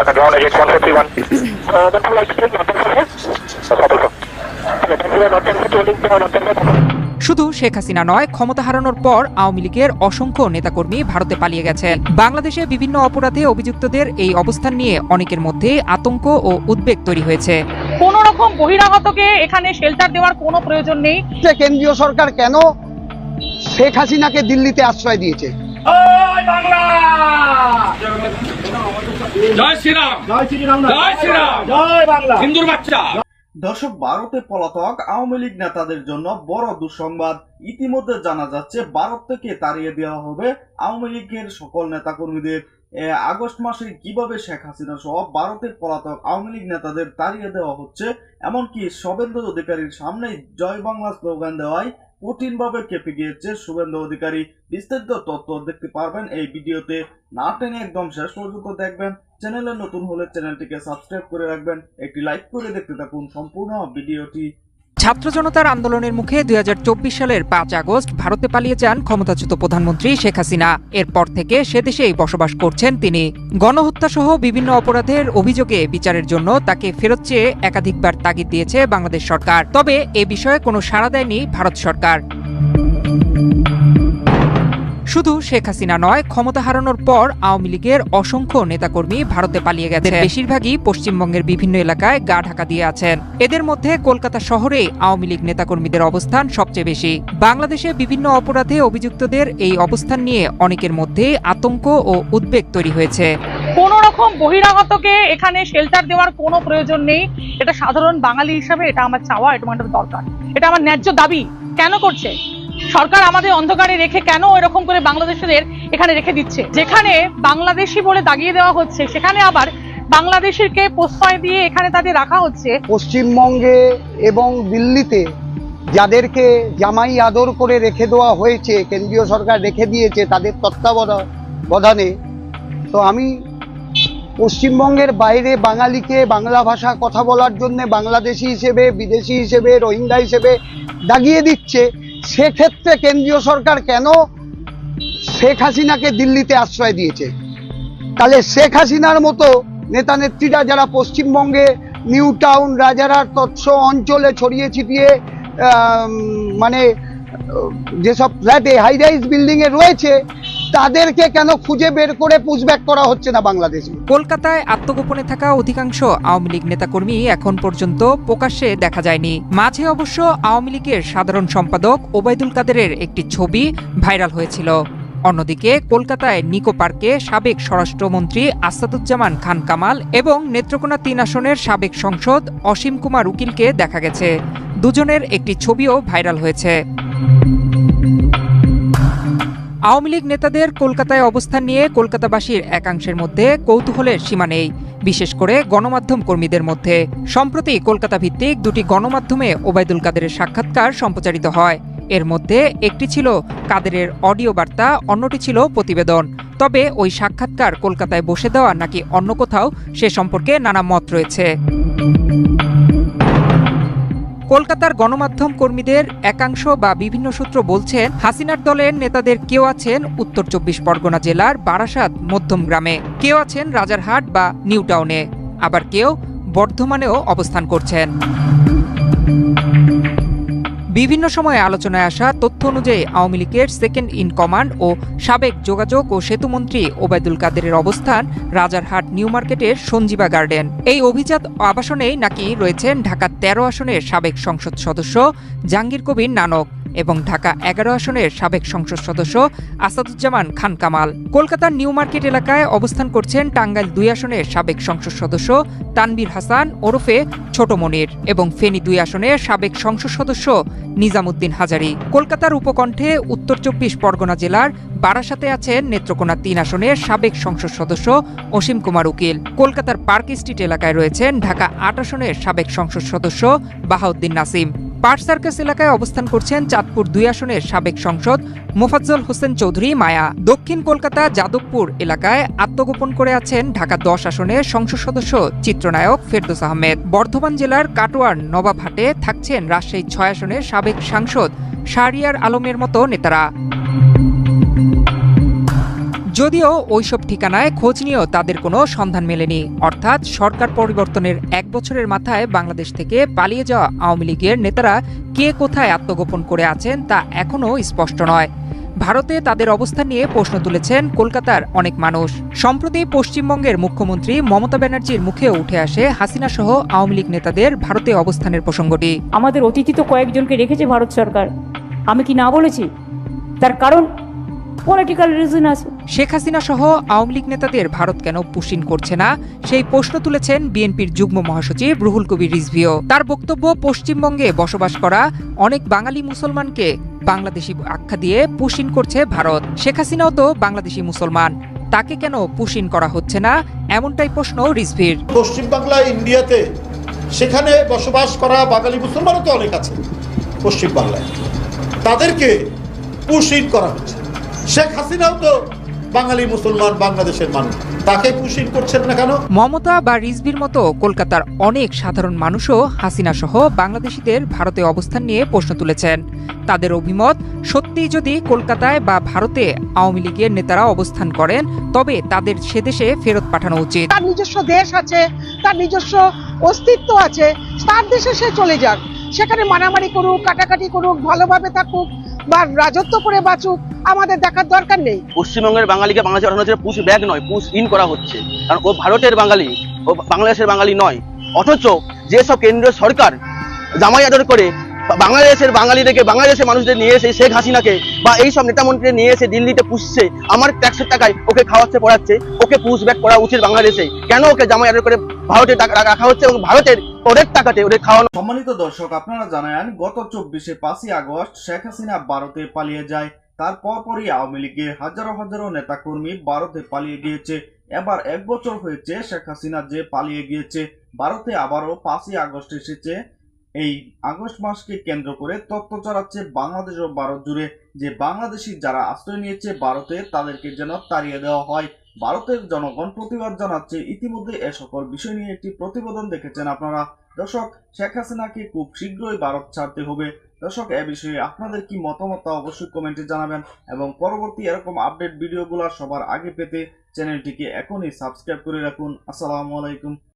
Second ground against 151. Uh, then flight speed, not 10 Trouble, sir. Okay, 10 not 10 holding down, not 10 শুধু শেখ হাসিনা নয় ক্ষমতা হারানোর পর আওয়ামী লীগের অসংখ্য নেতাকর্মী ভারতে পালিয়ে গেছেন। বাংলাদেশে বিভিন্ন অপরাধে অভিযুক্তদের এই অবস্থান নিয়ে অনেকের মধ্যে আতঙ্ক ও উদ্বেগ তৈরি হয়েছে। কোন রকম বহিরাগতকে এখানে শেল্টার দেওয়ার কোনো প্রয়োজন নেই। কেন্দ্রীয় সরকার কেন শেখ হাসিনাকে দিল্লিতে আশ্রয় দিয়েছে? জয় শ্রীরাম। জয় শ্রীরাম। জয় শ্রীরাম। জয় বাংলা। হিন্দুর বাচ্চা। দর্শক ভারতে পলাতক আওয়ামী লীগ নেতাদের জন্য বড় দুঃসংবাদ। ইতিমধ্যে জানা যাচ্ছে ভারত থেকে তাড়িয়ে দেওয়া হবে আওয়ামী লীগের সকল নেতাকর্মীদের। আগস্ট মাসে কীভাবে শেখ হাসিনা সহ ভারতের পলাতক আওয়ামী লীগ নেতাদের তাড়িয়ে দেওয়া হচ্ছে এমনকি শুভেন্দু অধিকারীর সামনে জয় বাংলা স্লোগান দেওয়ায় কঠিনভাবে কেঁপে গিয়েছে শুভেন্দু অধিকারী। বিস্তারিত তথ্য দেখতে পারবেন এই ভিডিওতে। না টেনে একদম শেষ পর্যন্ত দেখবেন। চ্যানেলে নতুন হলে চ্যানেলটিকে সাবস্ক্রাইব করে রাখবেন। একটি লাইক করে দেখতে থাকুন সম্পূর্ণ ভিডিওটি। ছাত্র জনতার আন্দোলনের মুখে দুই হাজার চব্বিশ সালের পাঁচ আগস্ট ভারতে পালিয়ে যান ক্ষমতাচ্যুত প্রধানমন্ত্রী শেখ হাসিনা। এরপর থেকে সে দেশেই বসবাস করছেন তিনি। গণহত্যা সহ বিভিন্ন অপরাধের অভিযোগে বিচারের জন্য তাকে ফেরত চেয়ে একাধিকবার তাগিদ দিয়েছে বাংলাদেশ সরকার। তবে এ বিষয়ে কোনো সাড়া দেয়নি ভারত সরকার। শুধু শেখ হাসিনা নয় ক্ষমতা হারানোর পর আওয়ামী লীগের অসংখ্য নেতাকর্মী ভারতে পালিয়ে গেছে। বেশিরভাগই পশ্চিমবঙ্গের বিভিন্ন এলাকায় গা ঢাকা দিয়ে আছেন। এদের মধ্যে কলকাতা শহরে আওয়ামী লীগ নেতাকর্মীদের অবস্থান সবচেয়ে বেশি। বাংলাদেশে বিভিন্ন অপরাধে অভিযুক্তদের এই অবস্থান নিয়ে অনেকের মধ্যে আতঙ্ক ও উদ্বেগ তৈরি হয়েছে। কোন রকম বহিরাগতকে এখানে শেল্টার দেওয়ার কোনো প্রয়োজন নেই। এটা সাধারণ বাঙালি হিসাবে এটা আমার চাওয়া এটা আমার দরকার। এটা আমার ন্যায্য দাবি। কেন করছে? সরকার আমাদের অন্ধকারে রেখে কেন এরকম করে বাংলাদেশিদের এখানে রেখে দিচ্ছে? যেখানে বাংলাদেশি বলে দাগিয়ে দেওয়া হচ্ছে, সেখানে আবার বাংলাদেশিরকে প্রশ্রয় দিয়ে এখানে তাদের রাখা হচ্ছে? পশ্চিমবঙ্গে এবং দিল্লিতে যাদেরকে জামাই আদর করে রেখে দেওয়া হয়েছে, কেন্দ্রীয় সরকার রেখে দিয়েছে তাদের তত্ত্বাবধানে, তো আমি পশ্চিমবঙ্গের বাইরে বাঙালিকে বাংলা ভাষা কথা বলার জন্য বাংলাদেশি হিসেবে, বিদেশি হিসেবে, রোহিঙ্গা হিসেবে দাগিয়ে দিচ্ছে। সেক্ষেত্রে কেন্দ্রীয় সরকার কেন শেখ হাসিনাকে দিল্লিতে আশ্রয় দিয়েছে? তাহলে শেখ হাসিনার মতো নেতা নেত্রীরা যারা পশ্চিমবঙ্গে নিউ টাউন রাজারহাট, তৎস অঞ্চলে ছড়িয়ে ছিটিয়ে মানে যেসব ফ্ল্যাটে হাই রাইজ বিল্ডিং এ রয়েছে, তাদেরকে কেন খুঁজে বের করে পুশব্যাক করা হচ্ছে না বাংলাদেশে? কলকাতায় আত্মগোপনে থাকা অধিকাংশ আওয়ামী লীগ নেতাকর্মী এখন পর্যন্ত প্রকাশ্যে দেখা যায়নি। মাঝে অবশ্য আওয়ামী লীগের সাধারণ সম্পাদক ওবায়দুল কাদেরের একটি ছবি ভাইরাল হয়েছিল। অন্যদিকে কলকাতায় নিকো পার্কে সাবেক স্বরাষ্ট্রমন্ত্রী আসাদুজ্জামান খান কামাল এবং নেত্রকোনা তিন আসনের সাবেক সংসদ অসীম কুমার উকিলকে দেখা গেছে। দুজনের একটি ছবিও ভাইরাল হয়েছে। আওয়ামী লীগ নেতাদের কলকাতায় অবস্থান নিয়ে কলকাতাবাসীর একাংশের মধ্যে কৌতূহলের সীমা নেই, বিশেষ করে গণমাধ্যম কর্মীদের মধ্যে। সম্প্রতি কলকাতা ভিত্তিক দুটি গণমাধ্যমে ওবায়দুল কাদেরের সাক্ষাৎকার সম্প্রচারিত হয়। এর মধ্যে একটি ছিল কাদেরের অডিও বার্তা, অন্যটি ছিল প্রতিবেদন। তবে ওই সাক্ষাৎকার কলকাতায় বসে দেওয়া নাকি অন্য কোথাও, সে সম্পর্কে নানা মত রয়েছে। কলকাতার গণমাধ্যম কর্মীদের একাংশ বা বিভিন্ন সূত্র বলছেন, হাসিনার দলের নেতাদের কেউ আছেন উত্তর চব্বিশ পরগনা জেলার বারাসাত মধ্যম গ্রামে। কেউ আছেন রাজারহাট বা নিউ টাউনে। আবার কেউ বর্ধমানেও অবস্থান করছেন। বিভিন্ন সময়ে আলোচনায় আসা তথ্য অনুযায়ী আওয়ামী লীগের সেকেন্ড ইন কমান্ড ও সাবেক যোগাযোগ ও সেতুমন্ত্রী ওবায়দুল কাদেরের অবস্থান রাজারহাট, নিউ মার্কেটের সঞ্জীবা গার্ডেন। এই অভিজাত আবাসনেই নাকি রয়েছেন ঢাকার তেরো আসনের সাবেক সংসদ সদস্য জাহাঙ্গীর কবির নানক। এবং ঢাকা এগারো আসনের সাবেক সংসদ সদস্য আসাদুজ্জামান খান কামাল। কলকাতার নিউ মার্কেট এলাকায় অবস্থান করছেন টাঙ্গাইল দুই আসনের সাবেক সংসদ সদস্য তানবির হাসান ওরফে ছোট মনির এবং ফেনী দুই আসনের সাবেক সংসদ সদস্য নিজামুদ্দিন হাজারি। কলকাতার উপকণ্ঠে উত্তর চব্বিশ পরগনা জেলার বারাসাতে আছেন নেত্রকোনা তিন আসনের সাবেক সংসদ সদস্য অসীম কুমার উকিল। কলকাতার পার্ক স্ট্রিট এলাকায় রয়েছেন ঢাকা আট আসনের সাবেক সংসদ সদস্য বাহাউদ্দিন নাসিম। পার্ক সার্কাস এলাকায় অবস্থান করছেন চাঁদপুর দুই আসনের সাবেক সংসদ মোফাজ্জল হোসেন চৌধুরী মায়া। দক্ষিণ কলকাতা যাদবপুর এলাকায় আত্মগোপন করে আছেন ঢাকা দশ আসনের সংসদ সদস্য চিত্রনায়ক ফেরদোস আহমেদ। বর্ধমান জেলার কাটোয়ার নবাবহাটে থাকছেন রাজশাহী ছয় আসনের সাবেক সাংসদ শাহরিয়ার আলমের মতো নেতারা। যদিও ওইসব ঠিকানায় খোঁজ নিয়েও তাদের কোনো সন্ধান মেলেনি। অর্থাৎ সরকার পরিবর্তনের এক বছরের মাথায় বাংলাদেশ থেকে পালিয়ে যাওয়া আওয়ামী লীগের নেতারা কে কোথায় আত্মগোপন করে আছেন তা এখনও স্পষ্ট নয়। ভারতে তাদের অবস্থান নিয়ে প্রশ্ন তুলেছেন কলকাতার অনেক মানুষ। সম্প্রতি পশ্চিমবঙ্গের মুখ্যমন্ত্রী মমতা ব্যানার্জির মুখে উঠে আসে হাসিনা সহ আওয়ামী লীগ নেতাদের ভারতে অবস্থানের প্রসঙ্গটি। আমাদের অতিথি তো কয়েকজনকে রেখেছে ভারত সরকার। আমি কি না বলেছি? তার কারণ পলিটিক্যাল রিজন আছে। শেখ হাসিনা সহ আওয়ামী লীগ নেতাদের ভারত কেন পুশিন করছে না? সেই প্রশ্ন তুলেছেন বিএনপির যুগ্ম মহাসচিব রুহুল কবির রিজভিও তার বক্তব্য পশ্চিমবঙ্গে বসবাস করা অনেক বাঙালি মুসলমানকে বাংলাদেশি আখ্যা দিয়ে পুশিন করছে ভারত। শেখ হাসিনাও তো বাংলাদেশি মুসলমান। তাকে কেন পুশিন করা হচ্ছে না? এমনটাই প্রশ্ন রিজভির। পশ্চিমবাংলা ইন্ডিয়াতে সেখানে বসবাস করা বাঙালি মুসলমানও তো অনেক আছে পশ্চিমবাংলায় তাদেরকে পুশিন করা হচ্ছে। শেখ হাসিনাও তো বাঙালি মুসলমান বাংলাদেশের মানুষ। তাকে পুশিন করছেন না কেন? মমতা বা রিজভির মতো কলকাতার অনেক সাধারণ মানুষও হাসিনা সহ বাংলাদেশিদের ভারতে অবস্থান নিয়ে প্রশ্ন তুলেছেন। তাদের অভিমত সত্যি যদি কলকাতায় বা ভারতে আওয়ামী লীগের নেতারা অবস্থান করেন তবে তাদের সে দেশে ফেরত পাঠানো উচিত। তার নিজস্ব দেশ আছে তার নিজস্ব অস্তিত্ব আছে তার দেশে সে চলে যাক। সেখানে মারামারি করুক, কাটাকাটি করুক, ভালোভাবে থাকুক বা রাজত্ব করে বাঁচুক, আমাদের দেখার দরকার নেই। পশ্চিমবঙ্গের বাঙালিকে বাংলাদেশে পাঠানো হচ্ছে পুশ ব্যাগ নয়, পুষ ইন করা হচ্ছে। কারণ ও ভারতের বাঙালি, ও বাংলাদেশের বাঙালি নয়। অথচ যেসব কেন্দ্রীয় সরকার জামাই আদর করে বাংলাদেশের বাঙালিদেরকে, বাংলাদেশের মানুষদের নিয়ে এসে শেখ হাসিনাকে বা এই সব নেতা মন্ত্রীদের নিয়ে এসে দিল্লিতে পুষছে, আমার ট্যাক্সের টাকায় ওকে খাওয়াচ্ছে, পড়াচ্ছে, ওকে পুশ ব্যাক করা উচিত বাংলাদেশে। কেন ওকে জামাই আদর করে ভারতে টাকা রাখা হচ্ছে এবং ভারতের ওদের টাকাতে ওদের খাওয়ানো সম্মানিত দর্শক, আপনারা জানেন, গত চব্বিশে পাঁচই আগস্ট শেখ হাসিনা ভারতে পালিয়ে যায়। তার পরপরই আওয়ামী লীগের হাজারো হাজারো নেতাকর্মী ভারতে পালিয়ে গিয়েছে। এবার এক বছর হয়েছে শেখ হাসিনা যে পালিয়ে গিয়েছে, ভারতে আবারও পাঁচই আগস্ট এসেছে। এই আগস্ট মাসকে কেন্দ্র করে তথ্য ছড়াচ্ছে বাংলাদেশ ও ভারত জুড়ে। যে বাংলাদেশি যারা আশ্রয় নিয়েছে ভারতে, তাদেরকে যেন তাড়িয়ে দেওয়া হয়। ভারতের জনগণ প্রতিবাদ জানাচ্ছে। ইতিমধ্যে এ সকল বিষয় নিয়ে একটি প্রতিবেদন দেখেছেন আপনারা। দর্শক, শেখ হাসিনাকে খুব শীঘ্রই ভারত ছাড়তে হবে। দর্শক, এ বিষয়ে আপনাদের কি মতামত তা অবশ্যই কমেন্টে জানাবেন এবং পরবর্তী এরকম আপডেট ভিডিওগুলো সবার আগে পেতে চ্যানেলটিকে এখনই সাবস্ক্রাইব করে রাখুন। আসসালামু আলাইকুম।